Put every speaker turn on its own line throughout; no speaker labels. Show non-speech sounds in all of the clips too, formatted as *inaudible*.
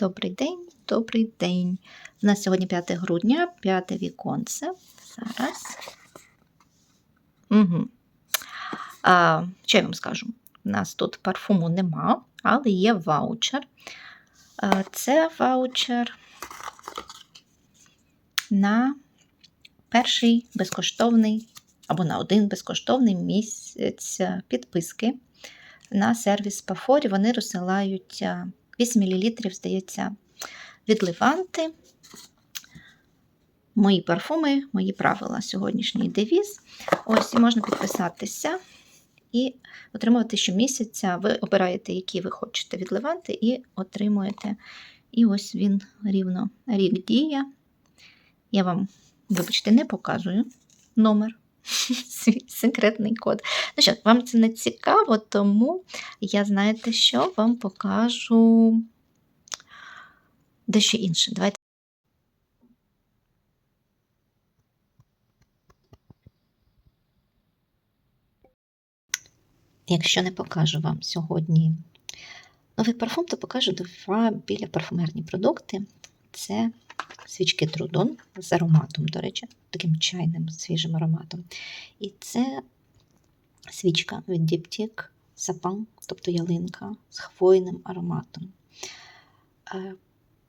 Добрий день, добрий день. У нас сьогодні 5 грудня, 5 віконце. Зараз. Угу. А, що я вам скажу? У нас тут парфуму нема, але є ваучер. А, Це ваучер на перший безкоштовний або на один безкоштовний місяць підписки на сервіс Пафорі. Вони розсилають 8 мл, здається, від Леванти. Мої парфуми, мої правила, сьогоднішній девіз. Ось, і можна підписатися і отримувати щомісяця. Ви обираєте, які ви хочете від Леванти, і отримуєте. І ось він рівно рік діє. Я вам, вибачте, не показую номер. *laughs* Свій секретний код. Ну що, вам це не цікаво, тому я знаєте що, вам покажу дещо інше. Давайте. Якщо не покажу вам сьогодні новий парфум, то покажу два біля парфумерні продукти. Це свічки Трудон з ароматом, до речі, таким чайним свіжим ароматом. І це свічка від Діптік Сапан, тобто ялинка з хвойним ароматом.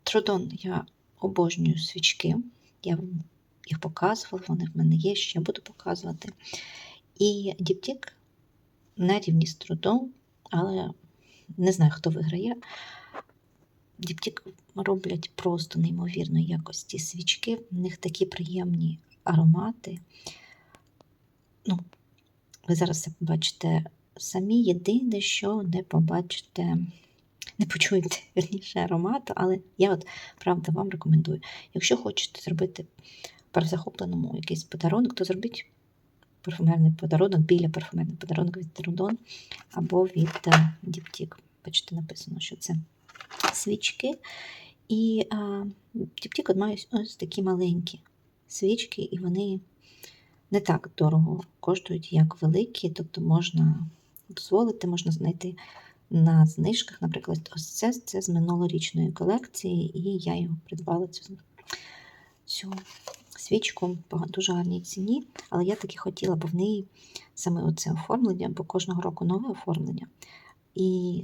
Трудон я обожнюю свічки, я вам їх показувала, вони в мене є, ще буду показувати. І Діптік на рівні з Трудон, але не знаю, хто виграє. Діптік роблять просто неймовірної якості свічки, в них такі приємні аромати. Ну, Ви зараз це побачите самі. Єдине, що не побачите, не почуєте вірніше аромату, але я от правда вам рекомендую. Якщо хочете зробити перезахопленому якийсь подарунок, то зробіть парфумерний подарунок, біля парфумерний подарунок від Трудон або від Діптік. Бачите, написано, що це свічки. І Тіп-Тік от має ось такі маленькі свічки, і вони не так дорого коштують, як великі, тобто можна дозволити, можна знайти на знижках. Наприклад, ось це це з минулорічної колекції, і я його придбала цю, цю свічку по дуже гарній ціні. Але я таки хотіла, бо в неї саме оце оформлення, бо кожного року нове оформлення. І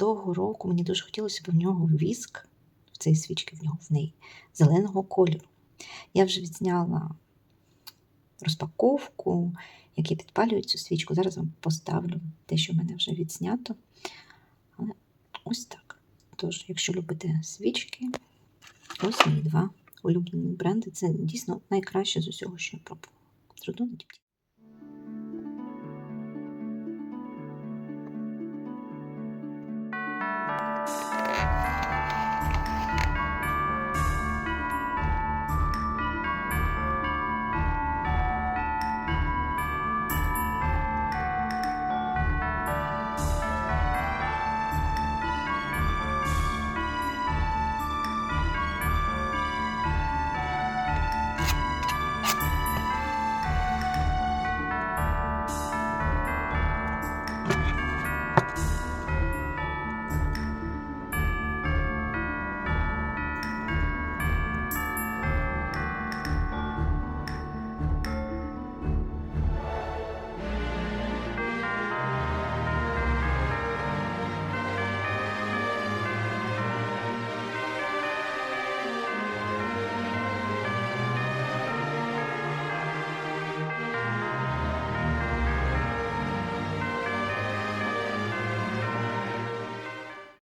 того року мені дуже хотілося, б в нього віск, в цій свічці, в нього в неї зеленого кольору. Я вже відзняла розпаковку, як я підпалюю цю свічку. Зараз вам поставлю те, що в мене вже відзнято. Але ось так. Тож, якщо любите свічки, ось мої два улюблені бренди. Це дійсно найкраще з усього, що я пробувала. Трудно